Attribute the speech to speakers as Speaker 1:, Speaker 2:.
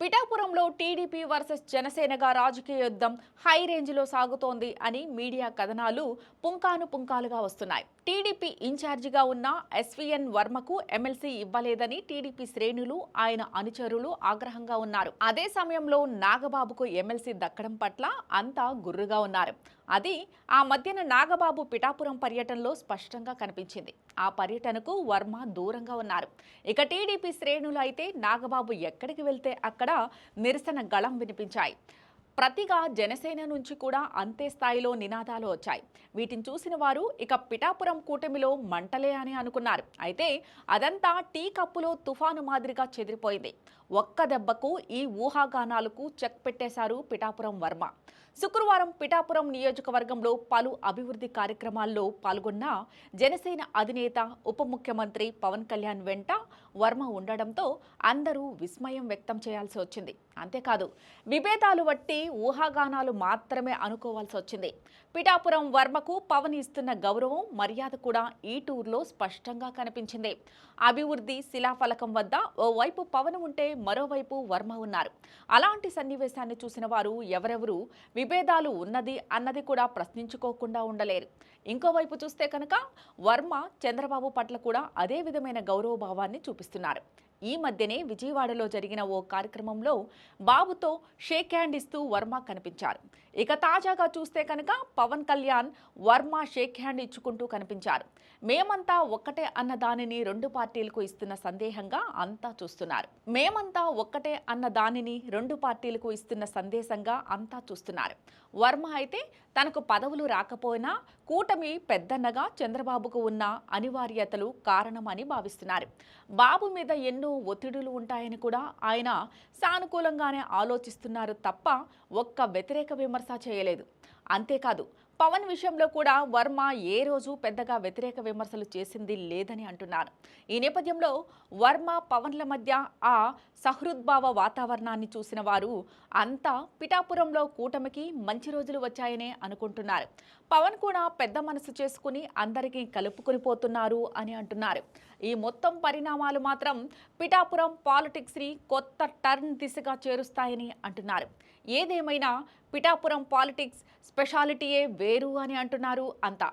Speaker 1: పిఠాపురంలో TDP versus జనసేనగా రాజకీయ యుద్ధం హై రేంజ్లో సాగుతోంది అని మీడియా కథనాలు పుంకాను పుంకాలుగా వస్తున్నాయి. టీడీపీ ఇన్ఛార్జిగా ఉన్న ఎస్వీఎన్ వర్మకు ఎమ్మెల్సీ ఇవ్వలేదని టీడీపీ శ్రేణులు ఆయన అనుచరులు ఆగ్రహంగా ఉన్నారు. అదే సమయంలో నాగబాబుకు ఎమ్మెల్సీ దక్కడం పట్ల అంతా గుర్రుగా ఉన్నారు. అది ఆ మధ్యన నాగబాబు పిఠాపురం పర్యటనలో స్పష్టంగా కనిపించింది. ఆ పర్యటనకు వర్మ దూరంగా ఉన్నారు. ఇక టీడీపీ శ్రేణులు అయితే నాగబాబు ఎక్కడికి వెళ్తే అక్కడ నిరసన గళం వినిపించాయి. ప్రతిగా జనసేన నుంచి కూడా అంతే స్థాయిలో నినాదాలు వచ్చాయి. వీటిని చూసిన వారు ఇక పిఠాపురం కూటమిలో మంటలే అని అనుకున్నారు. అయితే అదంతా టీ కప్పులో తుఫాను మాదిరిగా చెదిరిపోయింది. ఒక్క దెబ్బకు ఈ ఊహాగానాలకు చెక్ పెట్టేశారు పిఠాపురం వర్మ. శుక్రవారం పిఠాపురం నియోజకవర్గంలో పలు అభివృద్ధి కార్యక్రమాల్లో పాల్గొన్న జనసేన అధినేత ఉప ముఖ్యమంత్రి పవన్ కళ్యాణ్ వెంట వర్మ ఉండడంతో అందరూ విస్మయం వ్యక్తం చేయాల్సి వచ్చింది. అంతేకాదు విభేదాలు బట్టి ఊహాగానాలు మాత్రమే అనుకోవాల్సి వచ్చింది. పిఠాపురం వర్మకు పవన్ ఇస్తున్న గౌరవం మర్యాద కూడా ఈ టూర్లో స్పష్టంగా కనిపించింది. అభివృద్ధి శిలాఫలకం వద్ద ఓవైపు పవన్ ఉంటే మరోవైపు వర్మ ఉన్నారు. అలాంటి సన్నివేశాన్ని చూసిన వారు ఎవరెవరు విభేదాలు ఉన్నది అన్నది కూడా ప్రశ్నించుకోకుండా ఉండలేరు. ఇంకోవైపు చూస్తే కనుక వర్మ చంద్రబాబు పట్ల కూడా అదే విధమైన గౌరవభావాన్ని చూపిస్తున్నారు. ఈ మధ్యనే విజయవాడలో జరిగిన ఓ కార్యక్రమంలో బాబుతో షేక్ హ్యాండ్ ఇస్తూ వర్మ కనిపించారు. ఇక తాజాగా చూస్తే కనుక పవన్ కళ్యాణ్ వర్మ షేక్ హ్యాండ్ ఇచ్చుకుంటూ కనిపించారు. మేమంతా ఒక్కటే అన్న దానిని రెండు పార్టీలకు ఇస్తున్న సందేహంగా అంతా చూస్తున్నారు. మేమంతా ఒక్కటే అన్న దానిని రెండు పార్టీలకు ఇస్తున్న సందేశంగా అంతా చూస్తున్నారు. వర్మ అయితే తనకు పదవులు రాకపోయినా కూటమి పెద్దన్నగా చంద్రబాబుకు ఉన్న అనివార్యతలు కారణమని భావిస్తున్నారు. బాబు మీద ఎన్నో ఒత్తిడులు ఉంటాయని కూడా ఆయన సానుకూలంగానే ఆలోచిస్తున్నారు తప్ప ఒక్క వ్యతిరేక విమర్శ చేయలేదు. అంతేకాదు పవన్ విషయంలో కూడా వర్మ ఏ రోజు పెద్దగా వ్యతిరేక విమర్శలు చేసింది లేదని అంటున్నారు. ఈ నేపథ్యంలో వర్మ పవన్ల మధ్య ఆ సహృద్భావ వాతావరణాన్ని చూసిన వారు అంతా పిఠాపురంలో కూటమికి మంచి రోజులు వచ్చాయనే అనుకుంటున్నారు. పవన్ కూడా పెద్ద మనసు చేసుకుని అందరికీ కలుపుకొని పోతున్నారు అని అంటున్నారు. ఈ మొత్తం పరిణామాలు మాత్రం పిఠాపురం పాలిటిక్స్ని కొత్త టర్న్ దిశగా చేరుస్తాయని అంటున్నారు. ఏదేమైనా పిఠాపురం పాలిటిక్స్ స్పెషాలిటీయే వేరు అని అంటున్నారు అంతా.